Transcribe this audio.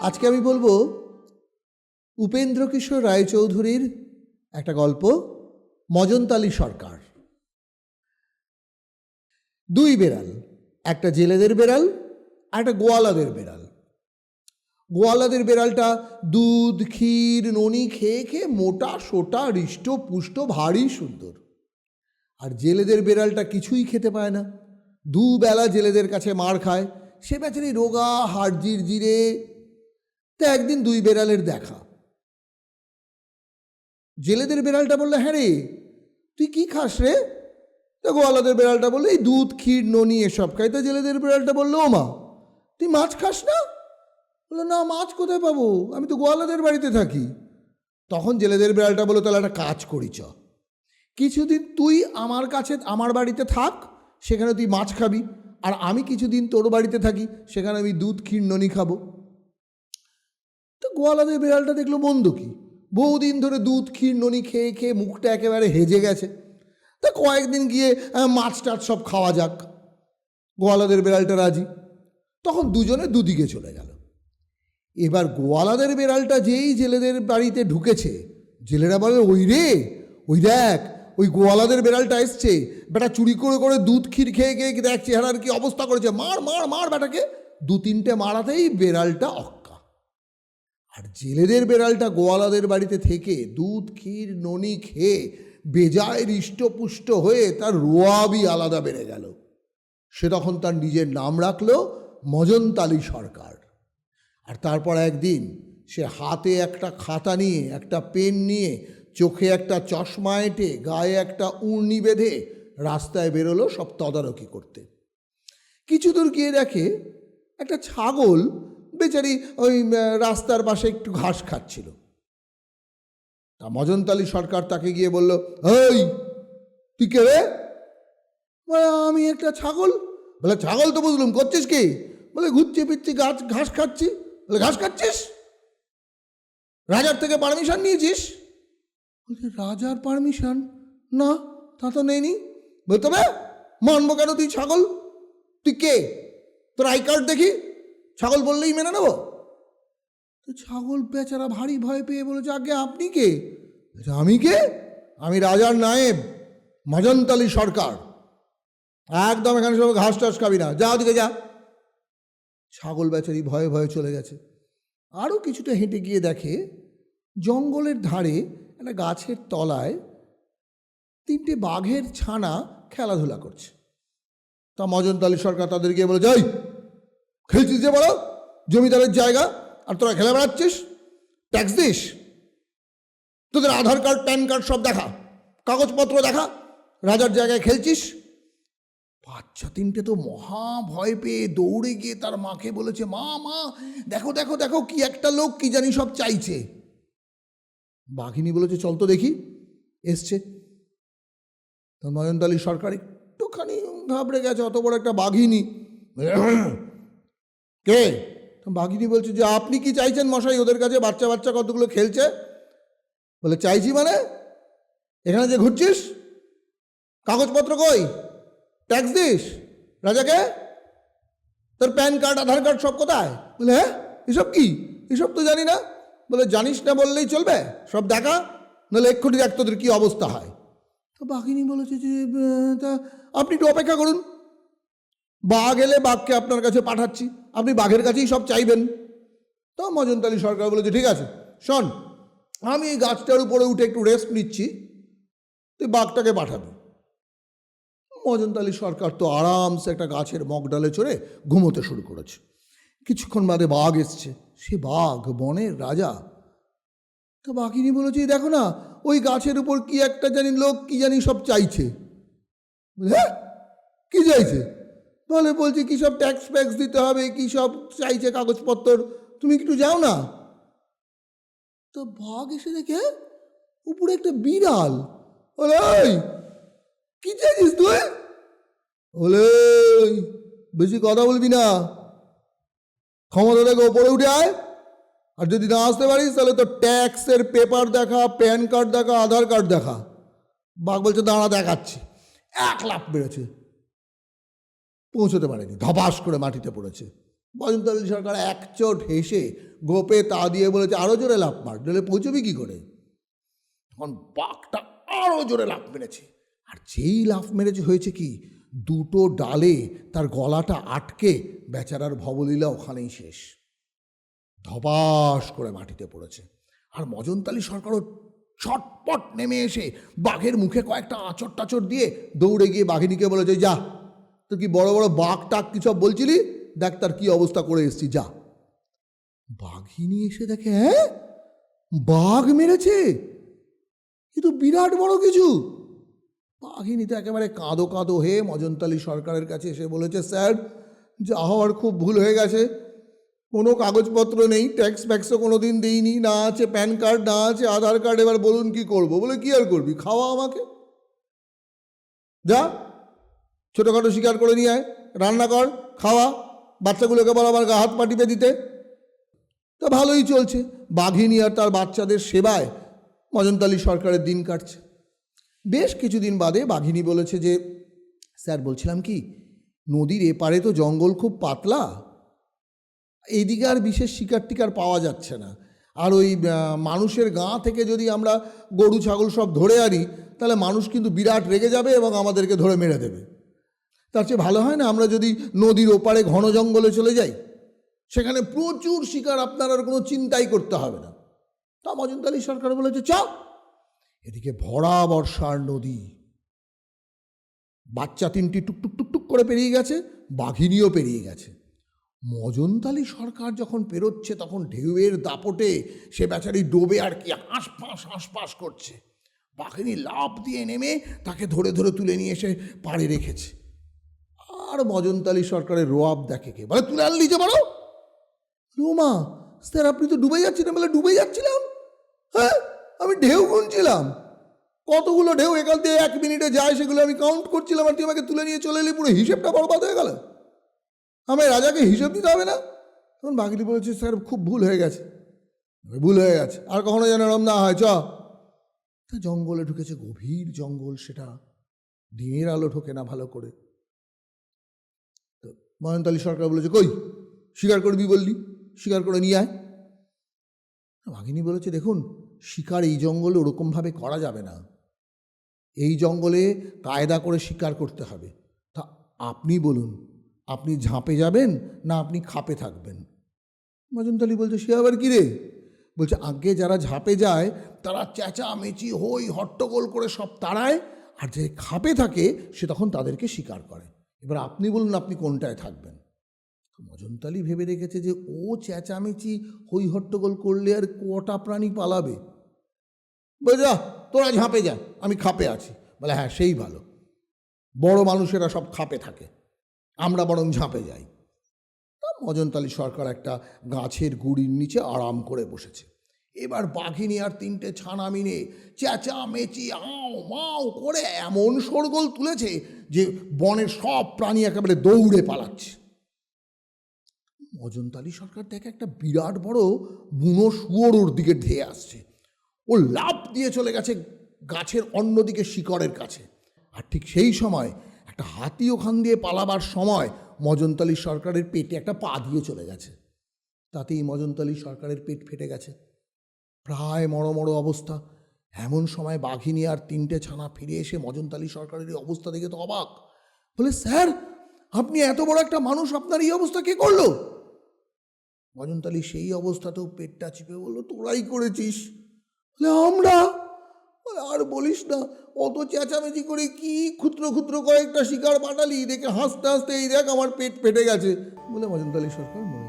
আজকে আমি বলব উপেন্দ্র কিশোর রায়চৌধুরীর একটা গল্প, মজনতালি সরকার। দুই বেড়াল, একটা জেলেদের বেড়াল একটা গোয়ালাদের বেড়াল। গোয়ালাদের বেড়ালটা দুধ, ক্ষীর, ননি খেয়ে খেয়ে মোটা, সোটা, হৃষ্ট, পুষ্ট, ভারী, সুন্দর। আর জেলেদের বেড়ালটা কিছুই খেতে পায় না। দুবেলা জেলেদের কাছে মার খায়। সে বেচারি রোগা, হাড় জিরে তা একদিন দুই বেড়ালের দেখা। জেলেদের বেড়ালটা বলল হ্যাঁ রে, তুই কি খাস রে? তা গোয়ালাদের বেড়ালটা বলল, এই দুধ, ক্ষীর, ননি, এসব খাই। তা জেলেদের বেড়ালটা বলল ও মা তুই মাছ খাস না? বলল, না, মাছ কোথায় পাবো? আমি তো গোয়ালাদের বাড়িতে থাকি। তখন জেলেদের বেড়ালটা বলল, তাহলে একটা কাজ করি, চ। কিছুদিন তুই আমার কাছে, আমার বাড়িতে থাক, সেখানে তুই মাছ খাবি। আর আমি কিছুদিন তোর বাড়িতে থাকি, সেখানে আমি দুধ, ক্ষীর, ননি খাব। তো গোয়ালাদের বিড়ালটা দেখল মন্দ কি? বহুদিন ধরে দুধ, ক্ষীর, ননি খেয়ে খেয়ে মুখটা একেবারে হেজে গেছে। তা কয়েকদিন গিয়ে মাছ টাছ সব খাওয়া যাক। গোয়ালাদের বিড়ালটা রাজি। তখন দুজনে দুদিকে চলে গেল। এবার গোয়ালাদের বিড়ালটা যেই জেলেদের বাড়িতে ঢুকেছে, জেলেরা বলে, ওই রে, ওই দেখ, ওই গোয়ালাদের বেড়ালটা এসছে। বেটা চুরি করে করে দুধ, ক্ষীর খেয়ে খেয়ে দেখ, চেহারার কি অবস্থা করেছে। মার মার মার, বেটাকে। দু তিনটে মারাতেই বেড়ালটা অক্কা আর জেলেদের বেড়ালটা গোয়ালাদের বাড়িতে থেকে দুধ, ক্ষীর, ননি খেয়ে বেজায় হৃষ্টপুষ্ট হয়ে তার রোয়াবি আলাদা বেড়ে গেল। সে তখন তার নিজের নাম রাখল মজনতালি সরকার। আর তারপর একদিন সে হাতে একটা খাতা নিয়ে, একটা পেন নিয়ে চোখে একটা চশমা এঁটে, গায়ে একটা উর্নি বেঁধে রাস্তায় বেরোলো সব তদারকি করতে। কিছু দূর গিয়ে দেখে একটা ছাগল বেচারি ওই রাস্তার পাশে একটু ঘাস খাচ্ছিল। তা মজনতালি সরকার তাকে গিয়ে বলল ওই তুই কে রে? বলে, আমি একটা ছাগল। বলে ছাগল তো বুঝলুম করছিস কি? বলে ঘুরছি ফিরছি গাছ ঘাস খাচ্ছি। বলে ঘাস খাচ্ছিস? রাজার থেকে পারমিশন নিয়েছিস? বলছে রাজার পারমিশন না তা তো নেইনি। বলতে তবে মানবো কেন তুই ছাগল? তুই কে? তোর আই কার্ড দেখি? ছাগল বললেই মেনে নেব? তো ছাগল বেচারা ভারী ভয় পেয়ে বলেছে আগে আপনি কে? আমি কে? আমি রাজার নায়েব, মজনতালি সরকার। একদম এখানে সব ঘাস টাস খাবি না। যা ওদিকে যা। ছাগল বেচারি ভয়ে ভয়ে চলে গেছে। আরও কিছুটা হেঁটে গিয়ে দেখে, জঙ্গলের ধারে একটা গাছের তলায় তিনটে বাঘের ছানা খেলাধুলা করছে। তা মজনতালি সরকার তাদের গিয়ে বলে, যাই খেলছিস যে বলো? জমিদারের জায়গা, আর তোরা খেলে বেড়াচ্ছিস ট্যাক্স দিস? তোদের আধার কার্ড, প্যান কার্ড সব দেখা। কাগজপত্র দেখা। রাজার জায়গায় খেলছিস? বাচ্চা তিনটে তো মহা ভয় পেয়ে দৌড়ে গিয়ে তার মাকে বলেছে, মা মা, দেখো দেখো দেখো কি একটা লোক কি জানি সব চাইছে। বাঘিনী বলেছে, চল তো দেখি। এসছে। তো নয়নতালী সরকার একটুখানি ঘাবড়ে গেছে, অত বড় একটা বাঘিনী। কে? বাঘিনী বলছে যে, আপনি কি চাইছেন মশাই ওদের কাছে বাচ্চা বাচ্চা কতগুলো খেলছে? বলে, চাইছি মানে? এখানে যে ঘুরছিস? কাগজপত্র কই? ট্যাক্স দিস? রাজাকে? তোর প্যান কার্ড, আধার কার্ড সব কোথায়? বলে হ্যাঁ এসব কি? এসব তো জানি না। বলে, জানিস না বললেই চলবে? সব দেখা? নাহলে এক্ষুনি দেখ তোদের কী অবস্থা হয়। তো বাঘিনী বলেছে যে তা আপনি একটু অপেক্ষা করুন। বাঘ এলে বাঘকে আপনার কাছে পাঠাচ্ছি। আপনি বাঘের কাছেই সব চাইবেন। তো মজনতালি সরকার বলেছে, ঠিক আছে, শোন, আমি এই গাছটার উপরে উঠে একটু রেস্ট নিচ্ছি। তুই বাঘটাকে পাঠাবি। মজনতালি সরকার তো আরামসে একটা গাছের মগডালে চড়ে ঘুমোতে শুরু করেছে। কিছুক্ষণ বাদে বাঘ এসছে। সে বাঘ, বনের রাজা। তো বাঘিনী বলেছে দেখো না, ওই গাছের উপর কি একটা জানি লোক কি জানি সব চাইছে। হ্যাঁ? কি চাইছে? বলে বলছে কি সব ট্যাক্স ফ্যাক্স দিতে হবে, কি সব চাইছে কাগজপত্র? তুমি একটু যাও না? তো বাঘ এসে দেখে উপরে একটা বিড়াল। ওই, কি চাইছিস তুই? বলে বেশি কথা বলবি না। ক্ষমতা থেকে ওপরে উঠে আয়। আর যদি না আসতে পারিস, তাহলে তো ট্যাক্সের পেপার দেখা প্যান কার্ড দেখা আধার কার্ড দেখা। বাঘ বলছে, দাঁড়া, দেখাচ্ছি। এক লাফ বেড়েছে পৌঁছতে পারেনি, ধপাস করে মাটিতে পড়েছে। বজন্তলী সরকার এক চোট হেসে গোপে তা দিয়ে বলেছে আরও জোরে লাফ মার, নইলে পৌঁছবি কি করে? তখন বাঘটা আরও জোরে লাফ মেরেছে। আর যেই লাফ মেরেছে হয়েছে কি, দুটো ডালে তার গলাটা আটকে বেচারার ভবলীলা ওখানেই শেষ। ধপাস করে মাটিতে পড়েছে। আর মজনতালি সরকারও ছটপট নেমে এসে বাঘের মুখে কয়েকটা আঁচড় টাচড় দিয়ে দৌড়ে গিয়ে বাঘিনীকে বলেছে, যা তো কি বড় বড় বাঘ টাক কি সব বলছিলি? দেখ তার কি অবস্থা করে এসছি, যা। বাঘিনী এসে দেখে হ্যাঁ? বাঘ মেরেছে? কিন্তু বিরাট বড় কিছু। বাঘিনী তো একেবারে কাঁদো কাঁদো হয়ে মজনতালি সরকারের কাছে এসে বলেছে, স্যার, যা হওয়ার খুব ভুল হয়ে গেছে। কোনো কাগজপত্র নেই ট্যাক্স ফ্যাক্সও কোনো দিন দিইনি, না আছে প্যান কার্ড না আছে আধার কার্ড এবার বলুন কি করব? বলে, কি আর করবি? খাওয়া আমাকে? যা ছোটোখাটো শিকার করে নিয়ে আয়, রান্না কর, খাওয়া, বাচ্চাগুলোকে বল আমার গা হাত পা দিতে। তা ভালোই চলছে। বাঘিনী আর তার বাচ্চাদের সেবায় মজনতালি সরকারের দিন কাটছে। বেশ কিছুদিন বাদে বাঘিনী বলেছে যে, স্যার, বলছিলাম কি, নদীর এপারে তো জঙ্গল খুব পাতলা। এইদিকে আর বিশেষ শিকার টিকার পাওয়া যাচ্ছে না। আর ওই মানুষের গা থেকে যদি আমরা গরু, ছাগল সব ধরে আনি, তাহলে মানুষ কিন্তু বিরাট রেগে যাবে এবং আমাদেরকে ধরে মেরে দেবে। তার চেয়ে ভালো হয় না, আমরা যদি নদীর ওপারে ঘন জঙ্গলে চলে যাই, সেখানে প্রচুর শিকার আপনার আর কোনো চিন্তাই করতে হবে না। তা মজনতালি সরকার বলেছে চ এদিকে ভরা বর্ষার নদী। বাচ্চা তিনটি টুকটুক টুকটুক করে পেরিয়ে গেছে, বাঘিনীও পেরিয়ে গেছে। মজনতালি সরকার যখন পেরোচ্ছে, তখন ঢেউয়ের দাপটে সে বেচারি ডোবে আর কি হাঁসফাঁস হাঁসফাঁস করছে। বাঘিনী লাফ দিয়ে নেমে তাকে ধরে ধরে তুলে নিয়ে এসে পাড়ে রেখেছে। আর মজনতালি সরকারের রোয়াব দেখে কে? বলে, তুলে আনলি যে বড় রোমা স্যার, আপনি তো ডুবে যাচ্ছিলেন বলে ডুবে যাচ্ছিলাম? হ্যাঁ আমি ঢেউ গুনছিলাম। কতগুলো ঢেউ এখান থেকে এক মিনিটে যায় সেগুলো আমি কাউন্ট করছিলাম আর তুই আমাকে তুলে নিয়ে চলে এলি, পুরো হিসেবটা বরবাদ হয়ে গেল। আমার রাজাকে হিসেব দিতে হবে না? তখন বাগিলি বলেছে, স্যার, খুব ভুল হয়ে গেছে। ভুল হয়ে গেছে, আর কখনো যেন এরম না হয়, চ। জঙ্গলে ঢুকেছে গভীর জঙ্গল, সেটা দিনের আলো ঢোকে না ভালো করে। ময়নতালী সরকার বলেছে, কই স্বীকার করবি বললি স্বীকার করে নিয়ে আয়। বাঘিনী বলেছে, দেখুন, শিকার এই জঙ্গলে ওরকমভাবে করা যাবে না। এই জঙ্গলে কায়দা করে শিকার করতে হবে। তা আপনি বলুন, আপনি ঝাঁপে যাবেন না আপনি খাপে থাকবেন? মজনতালি বলছে, সে আবার কি রে? বলছে, আগে যারা ঝাঁপে যায়, তারা চেঁচা মেচি হই, হট্টগোল করে সব তাড়ায়, আর যে খাপে থাকে, সে তখন তাদেরকে শিকার করে। এবার আপনি বলুন আপনি কোনটায় থাকবেন? মজনতালি ভেবে রেখেছে যে ও চেঁচামেচি হই হট্টগোল করলে আর কটা প্রাণী পালাবে? যা, তোরা ঝাঁপে যা, আমি খাপে আছি। বলে হ্যাঁ সেই ভালো। বড় মানুষেরা সব খাপে থাকে। আমরা বরং ঝাঁপে যাই। তা মজনতালি সরকার একটা গাছের গুড়ির নিচে আরাম করে বসেছে। এবার বাঘিনী আর তিনটে ছানা মিনে চেঁচা মেচি আও, মাও করে এমন শোরগোল তুলেছে যে বনের সব প্রাণী একেবারে দৌড়ে পালাচ্ছে। মজনতালি সরকার দেখে একটা বিরাট বড় বুনো শুয়োর ওর দিকে ধেয়ে আসছে। ও লাফ দিয়ে চলে গেছে গাছের অন্যদিকে শিকড়ের কাছে। আর ঠিক সেই সময় একটা হাতি ওখান দিয়ে পালাবার সময় মজনতালি সরকারের পেটে একটা পা দিয়ে চলে গেছে। তাতেই মজনতালি সরকারের পেট ফেটে গেছে। প্রায় মড়ো অবস্থা। এমন সময় বাঘিনী আর তিনটে ছানা ফিরে এসে মজনতালি সরকারের এই অবস্থা দেখে তো অবাক। বলে, স্যার, আপনি এত বড় একটা মানুষ, আপনার এই অবস্থা কে করল? মজনতালি সেই অবস্থাতেও পেটটা চিপে বলল, তোরাই করেছিস। বলে, আমরা? আর বলিস না, অত চেঁচামেচি করে কি ক্ষুদ্র ক্ষুদ্র কয়েকটা শিকার পাঠালি? দেখে হাসতে হাসতে এই দেখ আমার পেট ফেটে গেছে। বলে মজনতালি সরকার মরে